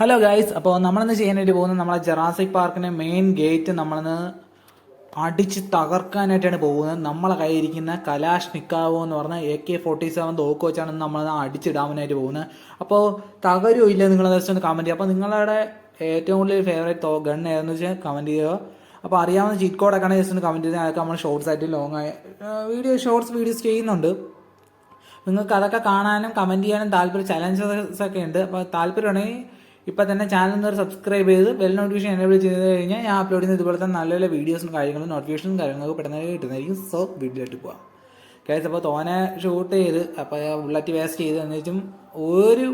Hello guys അപ്പോൾ നമ്മളിന്ന് ചെയ്യാനായിട്ട് പോകുന്നത്? നമ്മളെ ജറാസിക് പാർക്കിന്റെ മെയിൻ ഗേറ്റ് നമ്മളിന്ന് അടിച്ച് തകർക്കാനായിട്ടാണ് പോകുന്നത്. നമ്മളെ കയ്യിരിക്കുന്ന കലാഷ് നിക്കാവോ എന്ന് പറഞ്ഞ എ കെ ഫോർട്ടി സെവൻ തോക്ക് വെച്ചാണ് നമ്മൾ അടിച്ചിടാനായിട്ട് പോകുന്നത്. അപ്പോൾ തകരുമോ ഇല്ല നിങ്ങൾ ജസ്റ്റ് കമന്റ് ചെയ്യുക. അപ്പോൾ നിങ്ങളുടെ ഏറ്റവും കൂടുതൽ ഫേവറേറ്റ് തോ ഗൺ ഏതെന്ന് വെച്ചാൽ കമന്റ് ചെയ്യുക. അപ്പോൾ അറിയാവുന്ന ചീറ്റ് കോഡൊക്കെ ആണെങ്കിൽ ജസ്റ്റ് ഒന്ന് കമന്റ് ചെയ്താൽ അതൊക്കെ നമ്മൾ ഷോർട്സ് ആയിട്ട് ലോങ് ആയ വീഡിയോ ഷോർട്സ് വീഡിയോസ് ചെയ്യുന്നുണ്ട്. നിങ്ങൾക്ക് അതൊക്കെ കാണാനും കമന്റ് ചെയ്യാനും താല്പര്യം ചലഞ്ചസ് ഒക്കെ ഉണ്ട്. അപ്പോൾ താല്പര്യമുണ്ടെങ്കിൽ ഇപ്പം തന്നെ ചാനൽ ഒന്ന് സബ്സ്ക്രൈബ് ചെയ്ത് ബെൽ നോട്ടിഫിക്കേഷൻ എനേബിൾ ചെയ്ത് കഴിഞ്ഞാൽ ഞാൻ അപ്ലോഡ് ചെയ്യുന്ന ഇതുപോലത്തെ നല്ല നല്ല വീഡിയോസും കാര്യങ്ങളും നോട്ടിഫിക്കേഷനും കാര്യങ്ങളൊക്കെ പെട്ടെന്ന് കിട്ടുന്നതായിരിക്കും. സോ വീഡിയോയിട്ട് പോവാം. കേസ് അപ്പോൾ തോനെ ഷൂട്ട് ചെയ്ത് അപ്പോൾ ബുള്ളറ്റ് വേസ്റ്റ് ചെയ്ത് എന്നുവെച്ചും ഒരു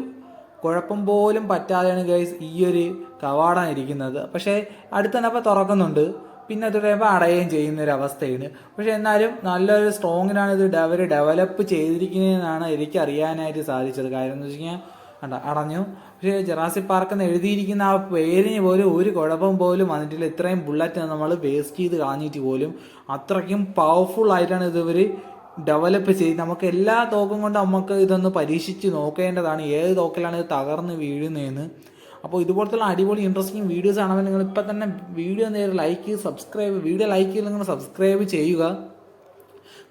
കുഴപ്പം പോലും പറ്റാതെയാണ് ഗൈസ് ഈ ഒരു കവാടം ഇരിക്കുന്നത്. പക്ഷേ അടുത്ത് തന്നെ അപ്പോൾ തുറക്കുന്നുണ്ട്. പിന്നെ അത് കഴിയുമ്പോൾ അടയുകയും ചെയ്യുന്ന ഒരു അവസ്ഥയാണ്. പക്ഷേ എന്നാലും നല്ലൊരു സ്ട്രോങ്ങിനാണ് ഇത് അവർ ഡെവലപ്പ് ചെയ്തിരിക്കുന്നതെന്നാണ് എനിക്ക് അറിയാനായിട്ട് സാധിച്ചത്. കാര്യം എന്ന് വെച്ച് കഴിഞ്ഞാൽ കണ്ട അടഞ്ഞു. പക്ഷേ ജറാസി പാർക്ക് എന്ന് എഴുതിയിരിക്കുന്ന ആ പേരിന് പോലും ഒരു കുഴപ്പം പോലും വന്നിട്ടില്ല. ഇത്രയും ബുള്ളറ്റ് നമ്മൾ വേസ്റ്റ് ചെയ്ത് കളഞ്ഞിട്ട് പോലും അത്രയ്ക്കും പവർഫുൾ ആയിട്ടാണ് ഇതിവർ ഡെവലപ്പ് ചെയ്ത് നമുക്ക് എല്ലാ തോക്കും കൊണ്ട് നമുക്ക് ഇതൊന്ന് പരീക്ഷിച്ച് നോക്കേണ്ടതാണ്. ഏത് തോക്കിലാണ് ഇത് തകർന്ന് വീഴുന്നതെന്ന്. അപ്പോൾ ഇതുപോലത്തുള്ള അടിപൊളി ഇൻട്രസ്റ്റിംഗ് വീഡിയോസ് ആണെങ്കിൽ നിങ്ങൾ ഇപ്പം തന്നെ വീഡിയോ നേരെ ലൈക്ക് സബ്സ്ക്രൈബ് വീഡിയോ ലൈക്ക് നിങ്ങൾ സബ്സ്ക്രൈബ് ചെയ്യുക.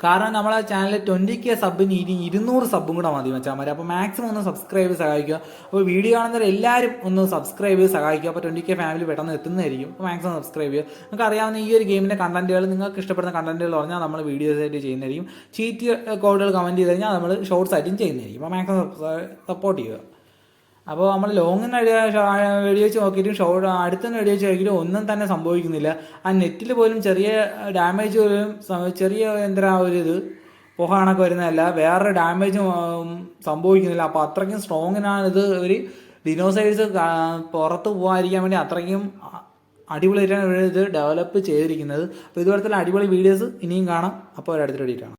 കാരണം നമ്മളെ ചാനലിൽ ട്വന്റി കെ സബിന് ഇനി ഇരുന്നൂറ് സബും കൂടെ മതി മച്ചാമാരെ അപ്പോൾ മാക്സിമം ഒന്ന് സബ്സ്ക്രൈബ് സഹായിക്കുക. അപ്പോൾ വീഡിയോ കാണുന്നവർ എല്ലാവരും ഒന്ന് സബ്സ്ക്രൈബ് ചെയ്ത് സഹായിക്കുക. അപ്പോൾ ട്വന്റി കെ ഫാമിലി പെട്ടെന്ന് എത്തുന്നതായിരിക്കും. അപ്പോൾ മാക്സിമം സബ്സ്ക്രൈബ് ചെയ്യുക. നിങ്ങൾക്ക് അറിയാവുന്ന ഈ ഒരു ഗെയിമിന്റെ കണ്ടന്റുകൾ നിങ്ങൾക്ക് ഇഷ്ടപ്പെടുന്ന കണ്ടന്റുകൾ പറഞ്ഞാൽ നമ്മൾ വീഡിയോസ് ആയിട്ട് ചെയ്യുന്നതായിരിക്കും. ചീറ്റ് കോഡുകൾ കമന്റ് ചെയ്ത് കഴിഞ്ഞാൽ നമ്മൾ ഷോർട്സ് ആയിട്ടും ചെയ്യുന്നതായിരിക്കും. അപ്പോൾ മാക്സിമം സപ്പോർട്ട് ചെയ്യുക. അപ്പോൾ നമ്മൾ ലോങ്ങിന് വെടിവെച്ച് നോക്കിയിട്ടും ഷോർട്ട് അടുത്തുനിന്ന് വെടിവെച്ച് നോക്കിയിട്ടും ഒന്നും തന്നെ സംഭവിക്കുന്നില്ല. ആ നെറ്റിൽ പോലും ചെറിയ ഡാമേജ് പോലും ചെറിയ എന്താ ഒരു ഇത് പുക വരുന്നതല്ല. വേറെ ഡാമേജ് സംഭവിക്കുന്നില്ല. അപ്പോൾ അത്രയ്ക്കും സ്ട്രോങ്ങിനാണ് ഇത് ഒരു ഡിനോസൈഡ്സ് പുറത്ത് പോകാതിരിക്കാൻ വേണ്ടി അത്രയ്ക്കും അടിപൊളിയായിട്ടാണ് ഇവർ ഇത് ഡെവലപ്പ് ചെയ്തിരിക്കുന്നത്. അപ്പോൾ ഇതുപോലത്തെ അടിപൊളി വീഡിയോസ് ഇനിയും കാണാം. അപ്പോൾ ഒരു അടുത്ത വീഡിയോ കാണാം.